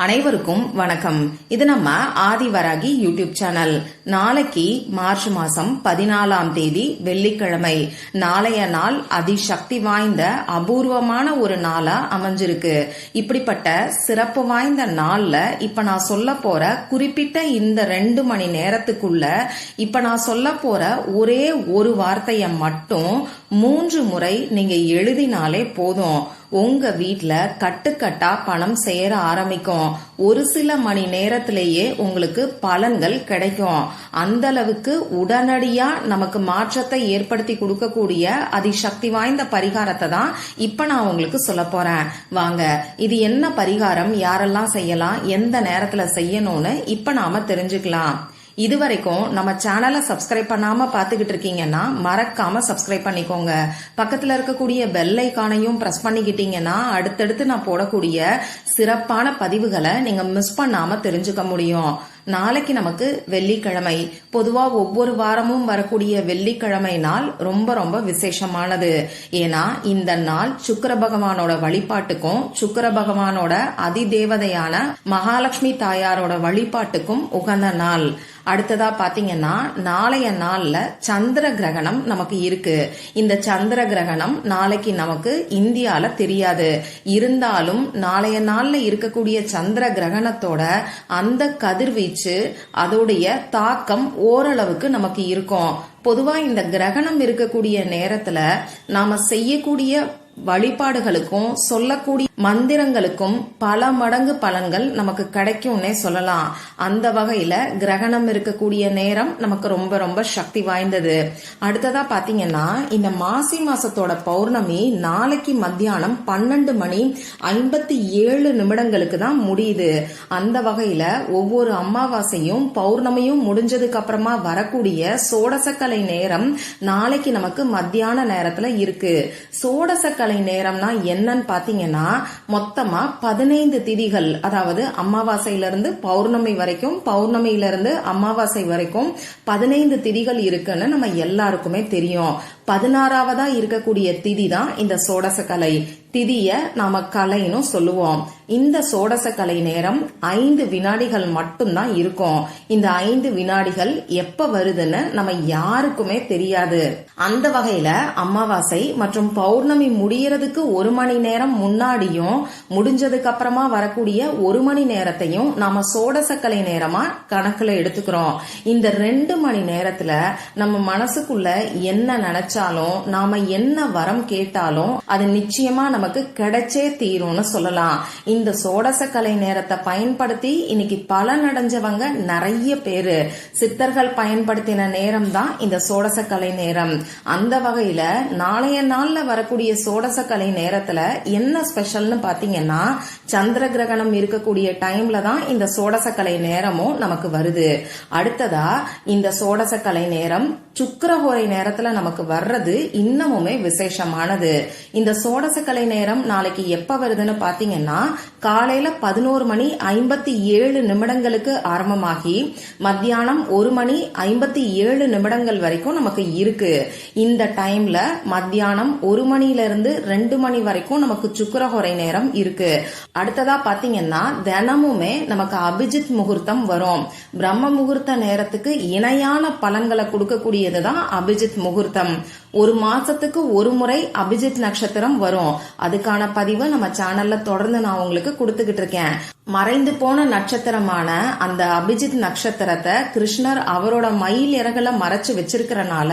அனைவருக்கும் வணக்கம். இது நம்ம ஆதிவராகி யூடியூப் சேனல். நாளைக்கு மார்ச் மாசம் பதினாலாம் தேதி வெள்ளிக்கிழமை. நாளைய நாள் அதிசக்தி வாய்ந்த அபூர்வமான ஒரு நாளா அமைஞ்சிருக்கு. இப்படிப்பட்ட சிறப்பு வாய்ந்த நாள்ல இப்ப நான் சொல்ல போற குறிப்பிட்ட இந்த ரெண்டு மணி நேரத்துக்குள்ள இப்ப நான் சொல்ல போற ஒரே ஒரு வார்த்தையை மட்டும் மூன்று முறை நீங்க எழுதினாலே போதும். உங்க வீட்டில் கட்டுக்கட்டா பணம் சேர ஆரம்பிக்கும். ஒரு சில மணி நேரத்திலேயே உங்களுக்கு பலன்கள் கிடைக்கும். அந்த அளவுக்கு உடனடியா நமக்கு மாற்றத்தை ஏற்படுத்தி கொடுக்கக்கூடிய அதிசக்தி வாய்ந்த பரிகாரத்தை தான் இப்ப நான் உங்களுக்கு சொல்ல போறேன். வாங்க இது என்ன பரிகாரம்? யாரெல்லாம் செய்யலாம்? எந்த நேரத்துல செய்யணும்னு இப்ப நாம தெரிஞ்சுக்கலாம். இதுவரைக்கும் நம்ம சேனலை சப்ஸ்கிரைப் பண்ணாம பாத்துக்கிட்டு இருக்கீங்கன்னா மறக்காம சப்ஸ்கிரைப் பண்ணிக்கோங்க. பக்கத்துல இருக்கக்கூடிய பெல் ஐக்கானையும் பிரஸ் பண்ணிக்கிட்டீங்கன்னா அடுத்தடுத்து நான் போடக்கூடிய சிறப்பான பதிவுகளை நீங்க மிஸ் பண்ணாம தெரிஞ்சுக்க முடியும். நாளைக்கு நமக்கு வெள்ளிக்கிழமை. பொதுவா ஒவ்வொரு வாரமும் வரக்கூடிய வெள்ளிக்கிழமை நாள் ரொம்ப ரொம்ப விசேஷமானது. ஏன்னா இந்த நாள் சுக்கர பகவானோட வழிபாட்டுக்கும் சுக்கர பகவானோட அதிதேவதையான மகாலட்சுமி தாயாரோட வழிபாட்டுக்கும் உகந்த நாள். அடுத்ததா பாத்தீங்கன்னா நாளைய நாள்ல சந்திர கிரகணம் நமக்கு இருக்கு. இந்த சந்திர கிரகணம் நாளைக்கு நமக்கு இந்தியால தெரியாது. இருந்தாலும் நாளைய நாள்ல இருக்கக்கூடிய சந்திர கிரகணத்தோட அந்த கதிர்வீச்சு அதோடைய தாக்கம் ஓரளவுக்கு நமக்கு இருக்கும். பொதுவா இந்த கிரகணம் இருக்கக்கூடிய நேரத்துல நாம செய்யக்கூடிய வழிபாடுகளுக்கும் சொல்லக்கூடிய மந்திரங்களுக்கும் பல மடங்கு பலன்கள் நமக்கு கிடைக்கும்னே சொல்லலாம். அந்த வகையில கிரகணம் இருக்கக்கூடிய நேரம் நமக்கு ரொம்ப ரொம்ப சக்தி வாய்ந்தது. அடுத்ததா பாத்தீங்கன்னா இந்த மாசி மாசத்தோட பௌர்ணமி நாளைக்கு மத்தியானம் பன்னெண்டு மணி ஐம்பத்தி ஏழு நிமிடங்களுக்கு தான் முடியுது. அந்த வகையில ஒவ்வொரு அமாவாசையும் பௌர்ணமியும் முடிஞ்சதுக்கு அப்புறமா வரக்கூடிய சோடசக்கலை நேரம் நாளைக்கு நமக்கு மத்தியான நேரத்துல இருக்கு. சோடசக்கலை கலை நேரம்னா என்னன்னு பாத்தீங்கன்னா மொத்தமா பதினைந்து திதிகள் அதாவது அமாவாசையிலிருந்து பௌர்ணமி வரைக்கும் பௌர்ணமியிலிருந்து அமாவாசை வரைக்கும் பதினைந்து திதிகள் இருக்குன்னு நம்ம எல்லாருக்குமே தெரியும். பதினாறாவதா இருக்கக்கூடிய திதி தான் இந்த சோடச கலை. திதிய நாம கலைன்னு சொல்லுவோம். இந்த சோடச கலை நேரம் ஐந்து வினாடிகள் மட்டும்தான் இருக்கும். இந்த ஐந்து வினாடிகள் எப்ப வருதுன்னு நம்ம யாருக்குமே தெரியாது. அந்த வகையில அமாவாசை மற்றும் பௌர்ணமி முடியறதுக்கு ஒரு மணி நேரம் முன்னாடியும் முடிஞ்சதுக்கு அப்புறமா வரக்கூடிய ஒரு மணி நேரத்தையும் நாம சோடச கலை நேரமா கணக்குல எடுத்துக்கிறோம். இந்த ரெண்டு மணி நேரத்துல நம்ம மனசுக்குள்ள என்ன நினைச்சாலும் நாம என்ன வரம் கேட்டாலும் அது நிச்சயமா நமக்கு கிடைச்சே தீரும்னு சொல்லலாம். இந்த சோடச கலை நேரத்தை பயன்படுத்தி இன்னைக்கு பலன் அடைஞ்சவங்க நிறைய பேரு. சித்தர்கள் பயன்படுத்தின நேரம் தான் இந்த சோடசக்கலை கலை நேரம். அந்த வகையில நாளைய நாள்ல வரக்கூடிய சோடச கலை நேரத்துல என்ன ஸ்பெஷல்னு பாத்தீங்கன்னா சந்திர கிரகணம் இருக்கக்கூடிய டைம்ல தான் இந்த சோடச கலை நேரமும் நமக்கு வருது. அடுத்ததா இந்த சோடச கலை நேரம் சுக்கரஹோரை நேரத்துல நமக்கு வர்றது இன்னமுமே விசேஷமானது. இந்த சோடச கலை நேரம் நாளைக்கு எப்ப வருதுன்னு பாத்தீங்கன்னா காலையில பதினோரு மணி ஐம்பத்தி ஏழு நிமிடங்களுக்கு ஆரம்பமாகி மத்தியானம் ஒரு மணி ஐம்பத்தி ஏழு நிமிடங்கள் வரைக்கும் நமக்கு இருக்கு. இந்த டைம்ல மத்தியானம் ஒரு மணில இருந்து ரெண்டு மணி வரைக்கும் நமக்கு சுக்கரஹொரை நேரம் இருக்கு. அடுத்ததா பாத்தீங்கன்னா தினமுமே நமக்கு அபிஜித் முகூர்த்தம் வரும். பிரம்ம முகூர்த்த நேரத்துக்கு இணையான பலன்களை கொடுக்கக்கூடியதுதான் அபிஜித் முகூர்த்தம். ஒரு மாசத்துக்கு ஒரு முறை அபிஜித் நட்சத்திரம் வரும். அதுக்கான பதிவை நம்ம சேனல்ல தொடர்ந்து நான் உங்களுக்கு கொடுத்துக்கிட்டு இருக்கேன். மறைந்து போன நட்சத்திரமான அந்த அபிஜித் நட்சத்திரத்தை கிருஷ்ணர் அவரோட மயில் இறகுல மறைச்சு வச்சிருக்கிறனால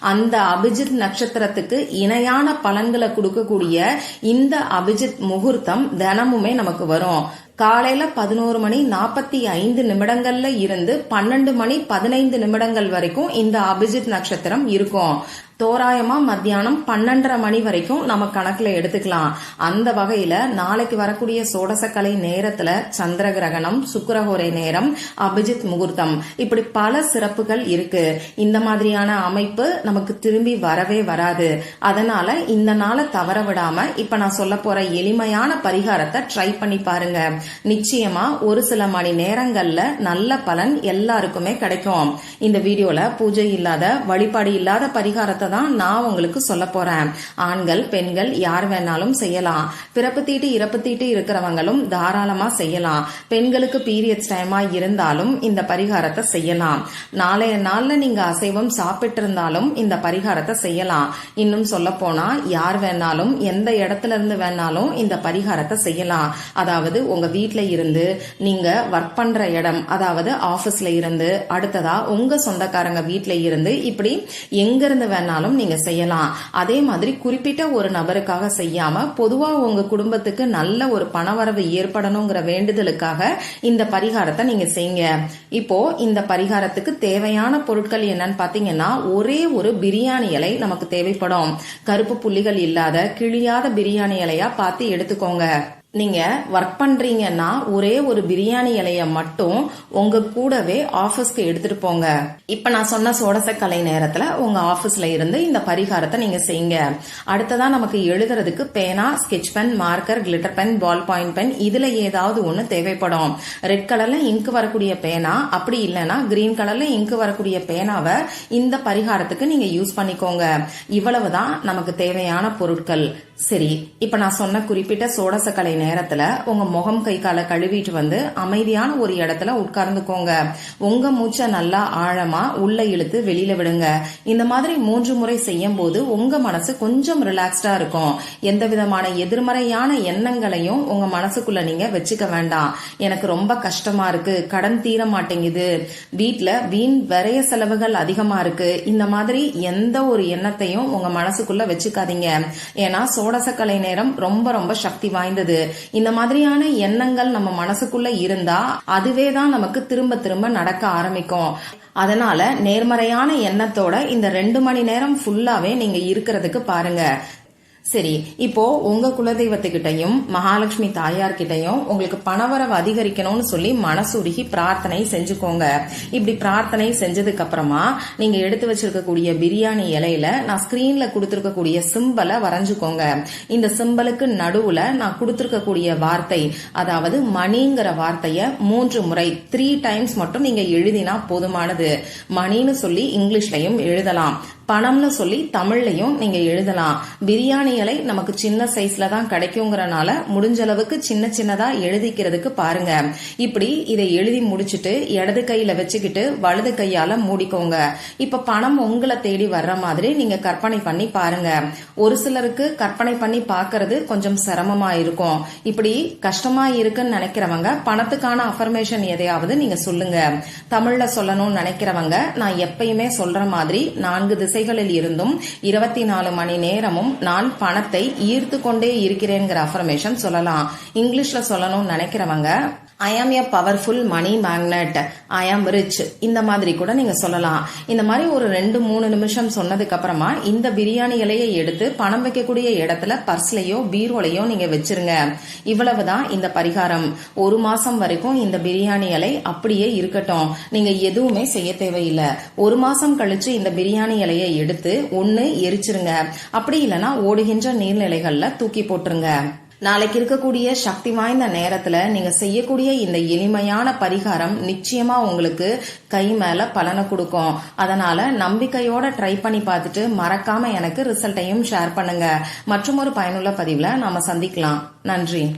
அந்த அபிஜித் நட்சத்திரத்துக்கு இணையான பலன்களை கொடுக்கக்கூடிய இந்த அபிஜித் முகூர்த்தம் தினமுமே நமக்கு வரும். காலையில பதினோரு மணி நாற்பத்தி ஐந்து நிமிடங்கள்ல இருந்து பன்னெண்டு மணி பதினைந்து நிமிடங்கள் வரைக்கும் இந்த அபிஜித் நட்சத்திரம் இருக்கும். தோராயமா மத்தியானம் பன்னெண்டரை மணி வரைக்கும் நம்ம கணக்குல எடுத்துக்கலாம். அந்த வகையில நாளைக்கு வரக்கூடிய சோடசக்கலை நேரத்துல சந்திர கிரகணம் சுக்கரஹோரை நேரம் அபிஜித் முகூர்த்தம். இப்படி பல சிறப்புகள் இருக்கு. இந்த மாதிரியான அமைப்பு நமக்கு திரும்பி வரவே வராது. அதனால இந்த நாளை தவற விடாம இப்ப நான் சொல்ல போற எளிமையான பரிகாரத்தை ட்ரை பண்ணி பாருங்க. நிச்சயமா ஒரு சில மணி நேரங்கள்ல நல்ல பலன் எல்லாருக்குமே கிடைக்கும். இந்த வீடியோல பூஜை இல்லாத வழிபாடு இல்லாத பரிகாரத்தை தான் நான் உங்களுக்கு சொல்ல போறேன். ஆண்கள் பெண்கள் யார் வேணாலும் செய்யலாம். பிறப்பு தீட்டு இறப்பு தீட்டு இருக்கிறவங்களும் தாராளமா செய்யலாம். பெண்களுக்கு பீரியட்ஸ் டைமா இருந்தாலும் இந்த பரிகாரத்தை செய்யலாம். நாளைய நாள்ல நீங்க அசைவம் சாப்பிட்டு இருந்தாலும் இந்த பரிகாரத்தை செய்யலாம். இன்னும் சொல்ல போனா யார் வேணாலும் எந்த இடத்துல இருந்து வேணாலும் இந்த பரிகாரத்தை செய்யலாம். அதாவது உங்க வீட்டில் இருந்து நீங்கள் ஒர்க் பண்ணுற இடம் அதாவது ஆஃபீஸில் இருந்து அடுத்ததாக உங்கள் சொந்தக்காரங்க வீட்டில் இருந்து இப்படி எங்கேருந்து வேணாலும் நீங்கள் செய்யலாம். அதே மாதிரி குறிப்பிட்ட ஒரு நபருக்காக செய்யாமல் பொதுவாக உங்கள் குடும்பத்துக்கு நல்ல ஒரு பணவரவு ஏற்படணுங்கிற வேண்டுதலுக்காக இந்த பரிகாரத்தை நீங்கள் செய்யுங்க. இப்போ இந்த பரிகாரத்துக்கு தேவையான பொருட்கள் என்னன்னு பார்த்தீங்கன்னா ஒரே ஒரு பிரியாணி இலை நமக்கு தேவைப்படும். கருப்பு புள்ளிகள் இல்லாத கிழியாத பிரியாணி இலையா பார்த்து எடுத்துக்கோங்க. நீங்க ஒர்க் பண்றீங்கன்னா ஒரே ஒரு பிரியாணி இலைய மட்டும் உங்க கூடவே ஆபீஸ்க்கு எடுத்துட்டு போங்க. இப்ப நான் சொன்ன சோடசக்கலை நேரத்துல உங்க ஆபீஸ்ல இருந்து இந்த பரிகாரத்தை நீங்க செய்யுங்க. அடுத்ததா நமக்கு எழுதுறதுக்கு பேனா sketch pen marker glitter pen ball point pen இதுல ஏதாவது ஒண்ணு தேவைப்படும். ரெட் கலர்ல இங்கு வரக்கூடிய பேனா அப்படி இல்லைன்னா கிரீன் கலர்ல இங்கு வரக்கூடிய பேனாவை இந்த பரிகாரத்துக்கு நீங்க யூஸ் பண்ணிக்கோங்க. இவ்வளவுதான் நமக்கு தேவையான பொருட்கள். சரி இப்ப நான் சொன்ன குறிப்பிட்ட சோடசக்கலை நேரத்துல உங்க முகம் கை காலை கழுவிட்டு வந்து அமைதியான ஒரு இடத்துல உட்கார்ந்துக்கோங்க. உங்க மூச்சை நல்லா ஆழமா உள்ள இழுத்து வெளியில விடுங்க. இந்த மாதிரி மூன்று முறை செய்யும் போது உங்க மனசு கொஞ்சம் ரிலாக்ஸ்டா இருக்கும். எந்த விதமான எதிர்மறையான எண்ணங்களையும் உங்க மனசுக்குள்ள நீங்க வச்சுக்க வேண்டாம். எனக்கு ரொம்ப கஷ்டமா இருக்கு கடன் தீர மாட்டேங்குது வீட்டில் வீண் விரைய செலவுகள் அதிகமா இருக்கு. இந்த மாதிரி எந்த ஒரு எண்ணத்தையும் உங்க மனசுக்குள்ள வச்சுக்காதீங்க. ஏன்னா சோடசக்கலை நேரம் ரொம்ப ரொம்ப சக்தி வாய்ந்தது. இந்த மாதிரியான எண்ணங்கள் நம்ம மனசுக்குள்ள இருந்தா அதுவே தான் நமக்கு திரும்ப திரும்ப நடக்க ஆரம்பிக்கும். அதனால நேர்மறையான எண்ணத்தோட இந்த ரெண்டு மணி நேரம் ஃபுல்லாவே நீங்க இருக்கிறதுக்கு பாருங்க. சரி இப்போ உங்க குலதெய்வத்துக்கிட்டையும் மகாலட்சுமி தாயார்கிட்டையும் உங்களுக்கு பணவரவு அதிகரிக்கணும்னு சொல்லி மனசுருகி பிரார்த்தனை செஞ்சுக்கோங்க. இப்படி பிரார்த்தனை செஞ்சதுக்கு அப்புறமா நீங்க எடுத்து வச்சிருக்கக்கூடிய பிரியாணி இலையில நான் ஸ்கிரீன்ல கொடுத்திருக்கக்கூடிய சிம்பலை வரைஞ்சுக்கோங்க. இந்த சிம்பலுக்கு நடுவுல நான் கொடுத்திருக்கக்கூடிய வார்த்தை அதாவது மணிங்கிற வார்த்தைய மூன்று முறை த்ரீ டைம்ஸ் மட்டும் நீங்க எழுதினா போதுமானது. மணின்னு சொல்லி இங்கிலீஷ்லயும் எழுதலாம். பணம்னு சொல்லி தமிழ்லையும் நீங்க எழுதலாம். பிரியாணி இலை நமக்கு சின்ன சைஸ்ல தான் கிடைக்குங்கிறனால முடிஞ்ச அளவுக்கு சின்ன சின்னதா எழுதிக்கிறதுக்கு பாருங்க. இப்படி இதை எழுதி முடிச்சிட்டு இடது கையில வச்சுக்கிட்டு வலது கையால மூடிக்கோங்க. இப்ப பணம் உங்களை தேடி வர்ற மாதிரி நீங்க கற்பனை பண்ணி பாருங்க. ஒரு சிலருக்கு கற்பனை பண்ணி பாக்குறது கொஞ்சம் சிரமமா இருக்கும். இப்படி கஷ்டமா இருக்குன்னு நினைக்கிறவங்க பணத்துக்கான அஃபர்மேஷன் எதையாவது நீங்க சொல்லுங்க. தமிழ்ல சொல்லணும்னு நினைக்கிறவங்க நான் எப்பயுமே சொல்ற மாதிரி நான்கு திசைகளில் இருந்தும் இருபத்தி நாலு மணி நேரமும் நான் பணத்தை ஈர்த்து கொண்டே இருக்கிறேங்கிற அஃபர்மேஷன் சொல்லலாம். இங்கிலீஷ்ல சொல்லணும்னு நினைக்கிறவங்க ஐ ஆம் எ பவர்ஃபுல் மணி மேக்னெட் ஐ ஆம் ரிச் இந்த மாதிரி கூட நீங்க சொல்லலாம். இந்த மாதிரி ஒரு ரெண்டு மூணு நிமிஷம் சொன்னதுக்கு அப்புறமா இந்த பிரியாணி இலையை எடுத்து பணம் வைக்கக்கூடிய இடத்துல பர்ஸ்லயோ பீரோலையோ நீங்க வச்சிருங்க. இவ்வளவுதான் இந்த பரிகாரம். ஒரு மாசம் வரைக்கும் இந்த பிரியாணி இலை அப்படியே இருக்கட்டும். நீங்க எதுவுமே செய்ய தேவையில்லை. ஒரு மாசம் கழிச்சு இந்த பிரியாணி இலையை எடுத்து ஒன்னு எரிச்சிருங்க. அப்படி இல்லைன்னா ஓடுகின்ற நீர்நிலைகள்ல தூக்கி போட்டுருங்க. நாளைக்கு இருக்கக்கூடிய சக்தி வாய்ந்த நேரத்துல நீங்க செய்யக்கூடிய இந்த எளிமையான பரிகாரம் நிச்சயமா உங்களுக்கு கை மேல பலனை கொடுக்கும். அதனால நம்பிக்கையோட ட்ரை பண்ணி பார்த்துட்டு மறக்காம எனக்கு ரிசல்ட்டையும் ஷேர் பண்ணுங்க. மற்றும் ஒரு பயனுள்ள பதிவுல நாம சந்திக்கலாம். நன்றி.